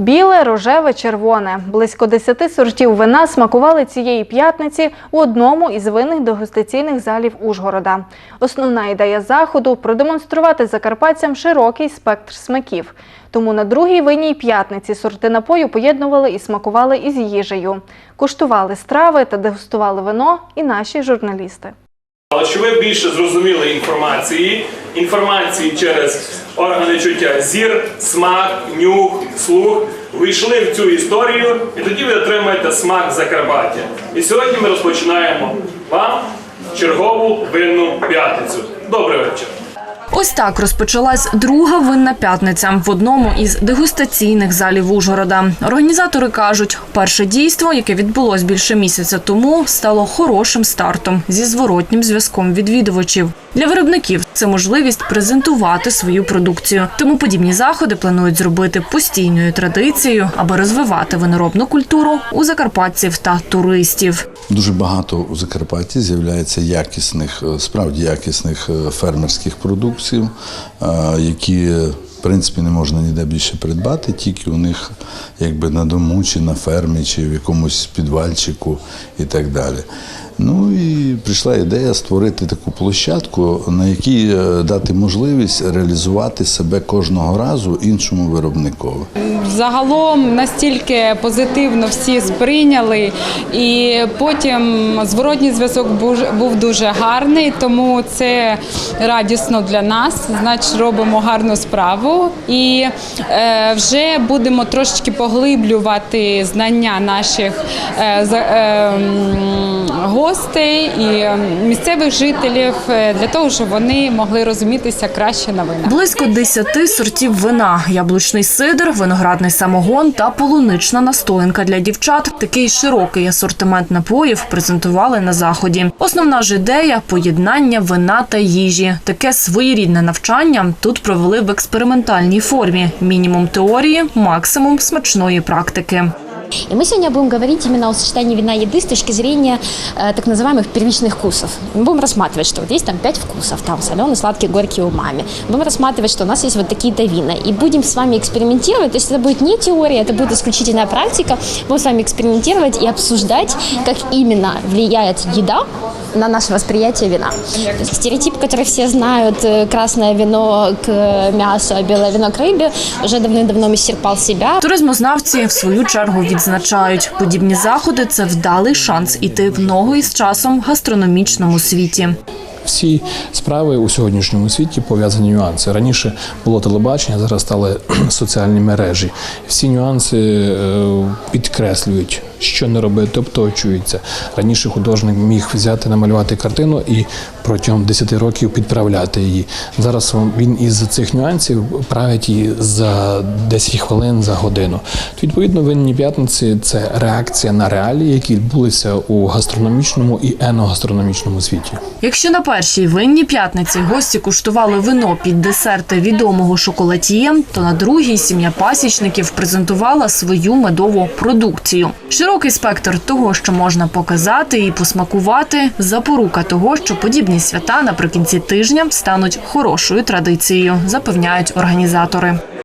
Біле, рожеве, червоне. Близько 10 сортів вина смакували цієї п'ятниці у одному із винних дегустаційних залів Ужгорода. Основна ідея заходу продемонструвати закарпатцям широкий спектр смаків. Тому на другій винній п'ятниці сорти напою поєднували і смакували із їжею. Куштували страви та дегустували вино і наші журналісти. Але що ви більше зрозуміли інформації, інформації через органи чуття зір, смак, нюх, слух, вийшли в цю історію, і тоді ви отримаєте смак Закарпаття. І сьогодні ми розпочинаємо вам чергову винну п'ятницю. Добрий вечір. Ось так розпочалась друга винна п'ятниця в одному із дегустаційних залів Ужгорода. Організатори кажуть, перше дійство, яке відбулось більше місяця тому, стало хорошим стартом зі зворотнім зв'язком відвідувачів. Для виробників це можливість презентувати свою продукцію. Тому подібні заходи планують зробити постійною традицією, аби розвивати виноробну культуру у закарпатців та туристів. Дуже багато у Закарпатті з'являється якісних, е, справді якісних е, фермерських продуктів, е, які принципі не можна ніде більше придбати, тільки у них якби на дому, чи на фермі, чи в якомусь підвальчику і так далі. Ну і прийшла ідея створити таку площадку, на якій е, дати можливість реалізувати себе кожного разу іншому виробникові. Загалом настільки позитивно всі сприйняли, і потім зворотній зв'язок був дуже гарний, тому це радісно для нас. Значить, робимо гарну справу і е, вже будемо трошечки поглиблювати знання наших е, е, гостей і місцевих жителів для того, щоб вони могли розумітися краще на винах. Близько 10 сортів вина: яблучний сидр, виноградний самогон та полунична настоянка для дівчат. Такий широкий асортимент напоїв презентували на заході. Основна ж ідея поєднання вина та їжі. Таке своєрідне навчання тут провели в експериментальній формі: мінімум теорії, максимум смачної практики. И мы сегодня будем говорить именно о сочетании вина и еды с точки зрения э, так называемых первичных вкусов. Мы будем рассматривать, что вот есть там пять вкусов, там соленый, сладкий, горький, умами. Будем рассматривать, что у нас есть вот такие-то вина. И будем с вами экспериментировать, то есть это будет не теория, это будет исключительная практика. Будем с вами экспериментировать и обсуждать, как именно влияет еда на наше восприятие вина. То есть стереотип, который все знают, э, красное вино к мясу, а белое вино к рыбе, уже давным-давно исчерпал себя. Туризмознавці в свою чергу відзначають, подібні заходи це вдалий шанс іти в ногу із часом в гастрономічному світі. Всі справи у сьогоднішньому світі пов'язані нюанси. Раніше було телебачення, зараз стали соціальні мережі. Всі нюанси е, підкреслюють, що не робити, обточується. Раніше художник міг взяти, намалювати картину і протягом 10 років підправляти її. Зараз він із цих нюансів править її за 10 хвилин за годину. Відповідно, винні п'ятниці це реакція на реалії, які відбулися у гастрономічному і еногастрономічному світі. Якщо на першій винній п'ятниці гості куштували вино під десерти відомого шоколадіє, то на другій сім'я пасічників презентувала свою медову продукцію. Широкий спектр того, що можна показати і посмакувати, запорука того, що подібні свята наприкінці тижня стануть хорошою традицією, запевняють організатори.